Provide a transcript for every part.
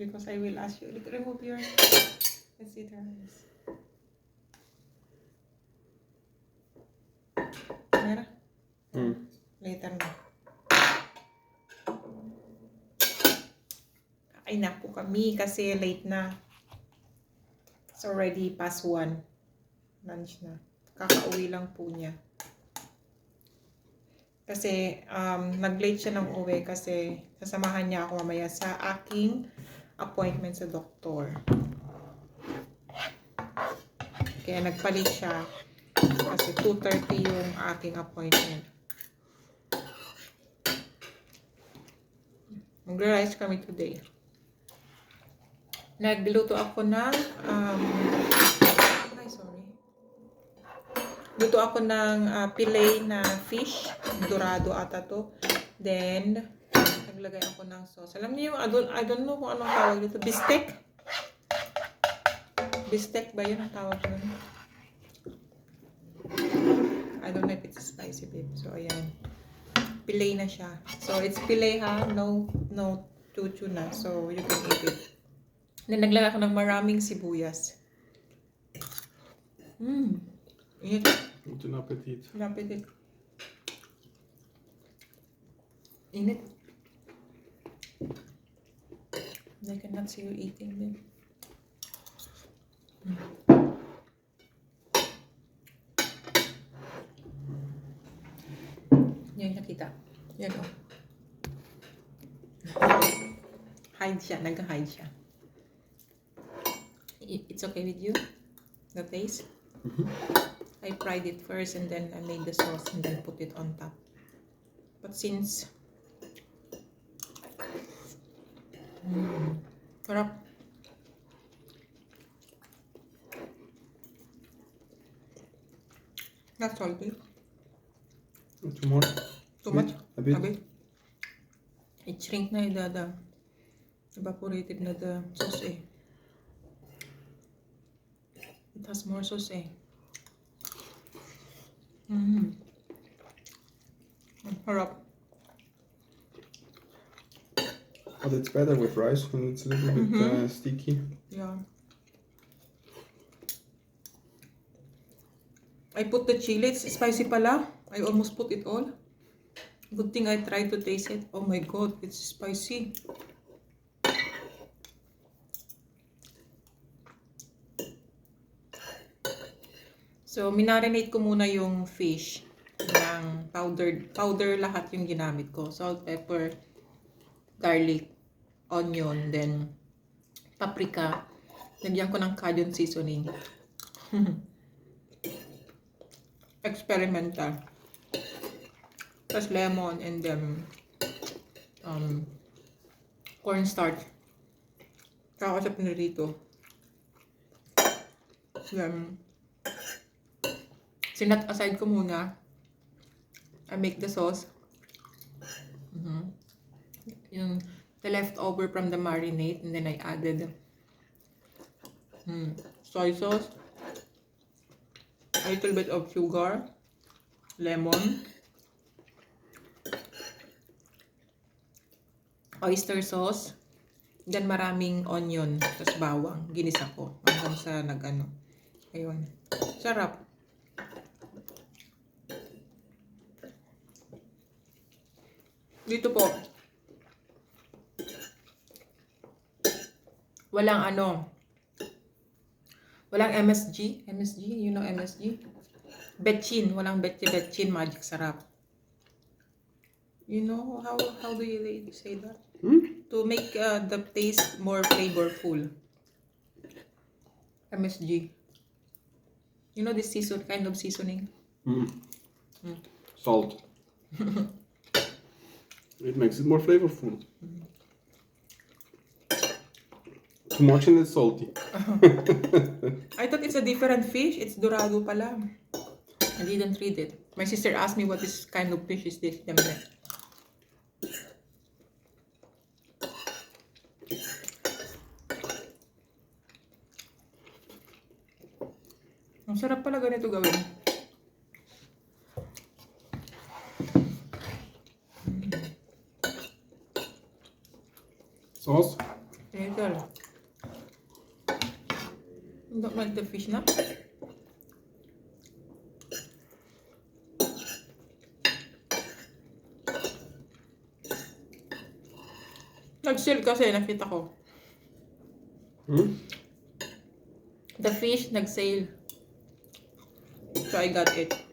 Because I will ask you. Look, remove your... Eyes. Meron? Mm. Later na. Ay naku kami kasi late na. It's already past one. Lunch na. Kakauwi lang po niya. Kasi um, nag-late siya ng uwi kasi sasamahan niya ako mamaya sa aking appointment sa doktor. Kaya nagpalit siya kasi 2.30 yung aking appointment. Magra-rice kami today. Nagluto ako ng um, ay sorry. Luto ako ng uh, fillet na fish, dorado ata to. Then naglagay ako ng sauce. Alam niyo I don't, I don't know kung anong tawag dito. Bistek? Bistek ba yun ang tawag nun? I don't know if it's spicy babe. So ayan. Fillet na siya. So it's fillet ha, no no chuchu na. So you can eat it. Then naglagay ako ng maraming sibuyas. Mmm. Init. Guten Appetit. Lapit it. Init. I cannot see you eating them. Yan nakita. Yan o. Hide siya. Nag-hide siya. It's okay with you? The taste? I fried it first and then I made the sauce and then put it on top. But since sarap. Not salty. Two more. Too much? A bit. A bit. It shrink na the, the evaporated na the sauce eh. It has more sauce eh. Mm. Ang Harap. But it's better with rice when it's a little bit Mhm. uh, sticky. Yeah. I put the chili. It's spicy pala. I almost put it all. Good thing I tried to taste it. Oh my god, it's spicy. So, minarinate ko muna yung fish ng powdered, powder lahat yung ginamit ko. Salt, pepper, garlic, onion, then paprika. Lagyan ko ng cajun seasoning. Experimental. Tapos lemon and then um, cornstarch. Kakasap na dito. Then, sinat aside ko muna. I make the sauce. Yung the leftover from the marinade and then I added hmm, soy sauce, a little bit of sugar, lemon, oyster sauce, then maraming onion, tapos bawang, ginisa ko hanggang sa nag-ano. Ayun. Sarap. Dito po, walang ano, walang MSG. MSG, you know MSG? Betchin, walang betchin, betchin, magic sarap. You know how how do you say that? Hmm? To make uh, the taste more flavorful. MSG. You know this season kind of seasoning? Mm. Mm. Salt. it makes it more flavorful. Too much and it's salty. I thought it's a different fish. It's dorado pala. I didn't read it. My sister asked me what this kind of fish is this. Siyempre. Ang sarap pala ganito gawin. Sauce. Little. You don't like the fish na? Nag-sale kasi, nakita ko. Hmm? The fish, nag-sale. So, I got it.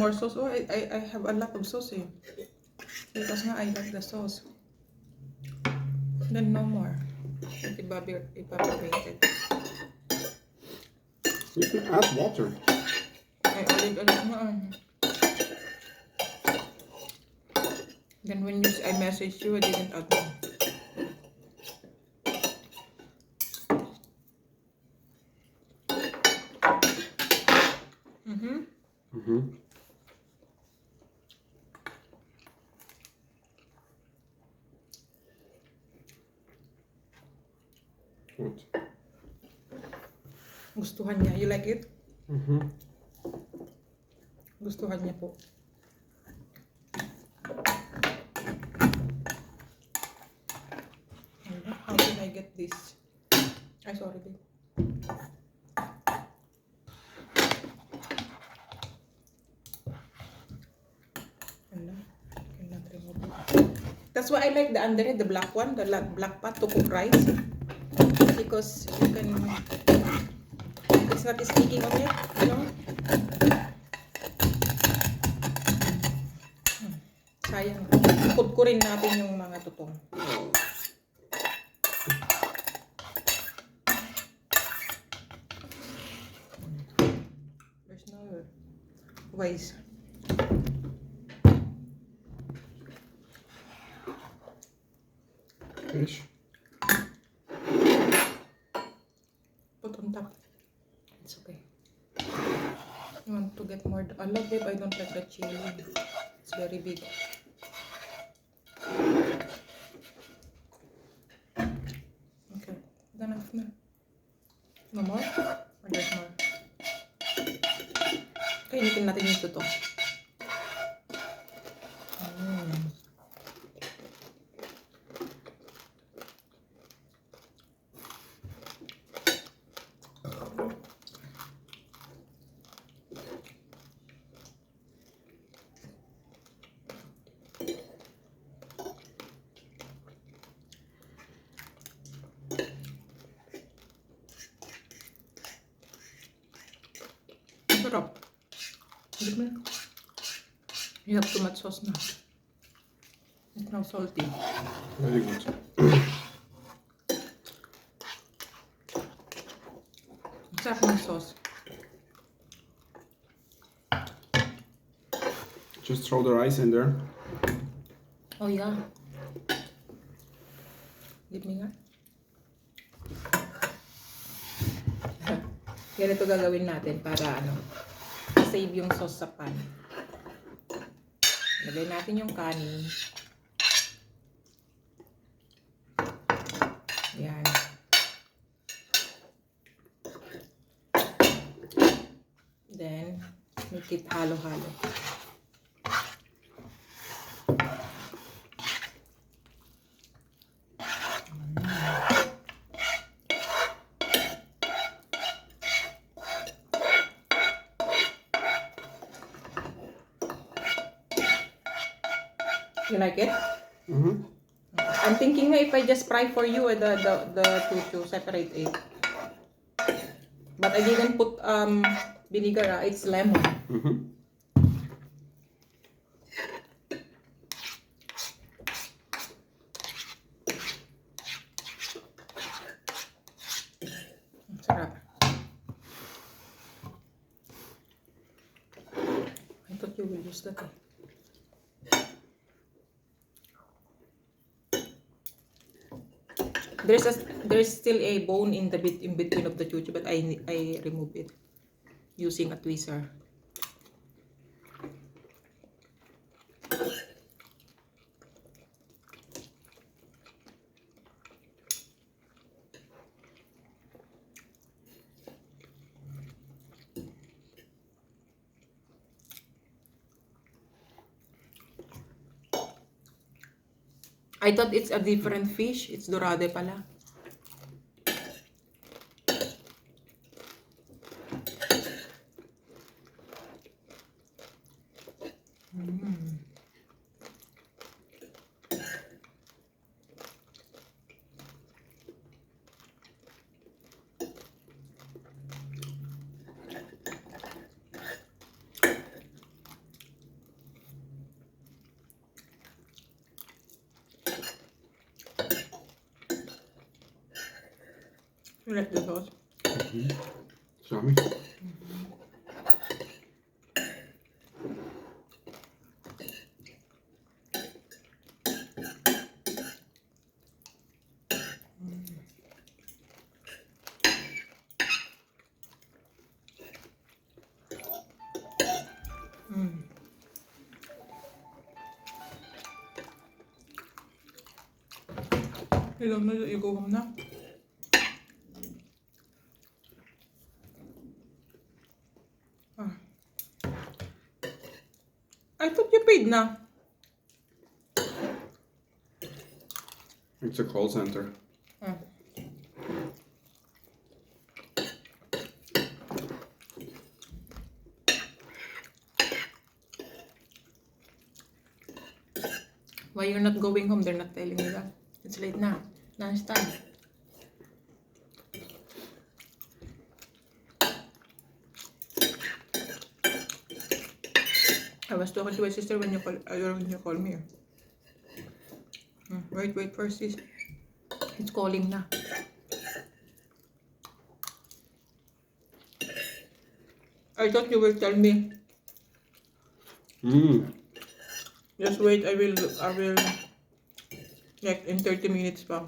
More sauce. Oh, I, I, I have a lot of sauce eh. Because nga, I like the sauce. Then no more. Evaporated. You can add water. Ay, ulit ulit nga. ah. Then when you, I messaged you, I didn't add more. Mm-hmm. Mm-hmm. Gustuhan niya po. How did I get this? Ay, sorry, babe. That's why I like the under the black one, the la- black pot to cook rice. Because you can, it's not sticking on it, you know? Sayang. Ikot ko rin natin yung mga tutong. There's no ways. Fish. Put on top. It's okay. You want to get more? I love it. I don't like the chili. It's very big. Okay. Enough na. No more? Or there's more? Kainitin natin yung tuto. Mm. Sarap. Mo. You have too much sauce na. It's now salty. Very good. Sarap ng sauce. Just throw the rice in there. Oh yeah. Give me nga. Ganito gagawin natin para ano, save yung sauce sa pan. Lagay natin yung kanin. Yan. Then, make it halo-halo. Like it? Mm-hmm. I'm thinking if I just fry for you eh, the the the chuchu separate it. But I didn't put um vinegar, ah, it's lemon. Mm-hmm. Sarap. I thought you will use that eh. There's a there's still a bone in the bit in between of the chuchu but I I remove it. using a tweezer. I thought it's a different fish. It's dorade pala. Mm. You like the sauce? Yummy. Mm. You love na, you go home na. I thought you paid na. It's a call center. Ah. Why you're not going home? They're not telling you that. It's late na. Lunch time. Was talking to my sister when you call uh, when you call me. Hmm, Wait, wait first, sis. It's calling na. I thought you will tell me. Mm. Just wait, I will, I will, like, in 30 minutes pa.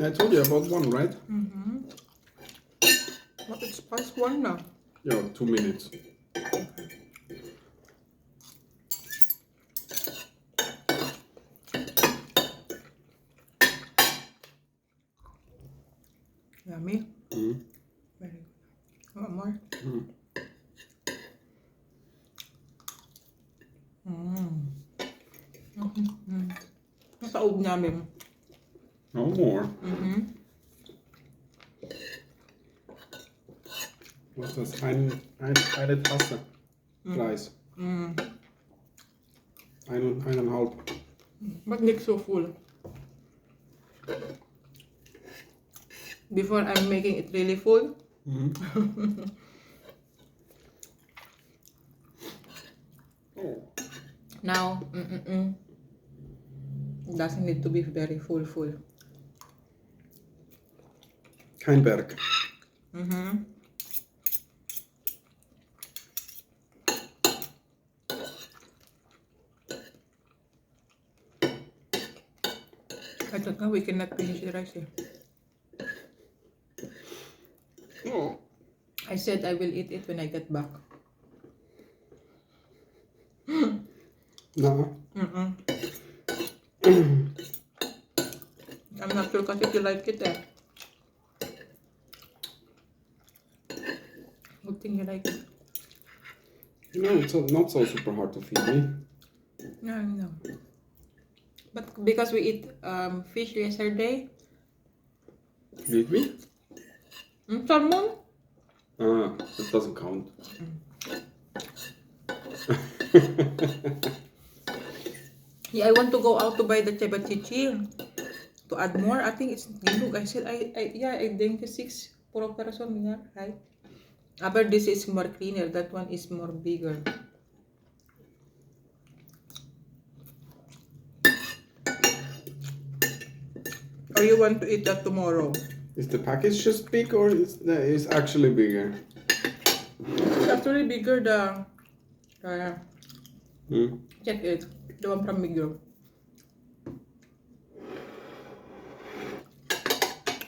I told you about one, right? Mm-hmm. But it's past one now. Yeah, two minutes. Yummy. Mm. Very good. Want more? Mm. Mm. Mm-hmm. Nataog namin. No more. Mm-hmm. Was das? Ein, ein, eine Tasse. Reis. Mm. Ein und eineinhalb. But not so full. Before I'm making it really full. Mhm. oh. Now, mm-mm-mm. Doesn't need to be very full, full. Kein Berg. Mm-hmm. I thought nga we cannot finish the rice eh. Oh. I said I will eat it when I get back. No. Mm-mm. I'm not sure kasi if you like it eh. Good thing you like it. You know, it's not so super hard to feed me. No, no. But because we eat um, fish yesterday, Did we? mm, salmon, Ah, that doesn't count. yeah, I want to go out to buy the cebachichi to add more. I think it's gilug. I said, I, I yeah, I think it's six puro person, yeah, right? But this is more cleaner. That one is more bigger. Or you want to eat that tomorrow? is the package just big or is the, is actually bigger? It's actually bigger the, the Hmm. check it, the one from Migros.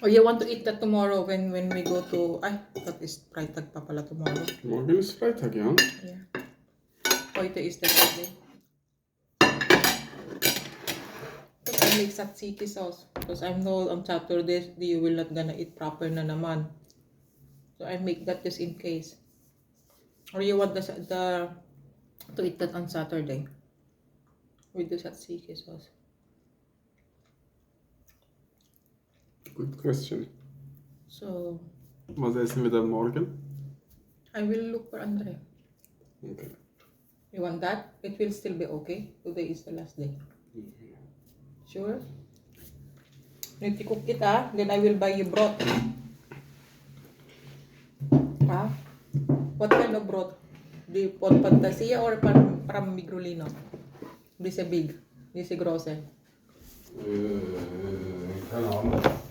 Or you want to eat that tomorrow when when we go to... Ay, that is Freitag pa pala tomorrow. Morgen ist Freitag, ja? Yeah. Heute is the last day. Because I make tzatziki sauce. Because I know on Saturdays, you will not gonna eat proper na naman. So I make that just in case. Or you want the, the to eat that on Saturday. With the tzatziki sauce. Good question. So, Was essen wir dann morgen? I will look for Andre. Okay. You want that? It will still be okay. Today is the last day. Sure? Need to cook it ah. Then I will buy you broth. Ah? What kind of broth? The Pon Fantasia or from, from Migrolino? This a big. This a grosse. Äh, keine Ahnung.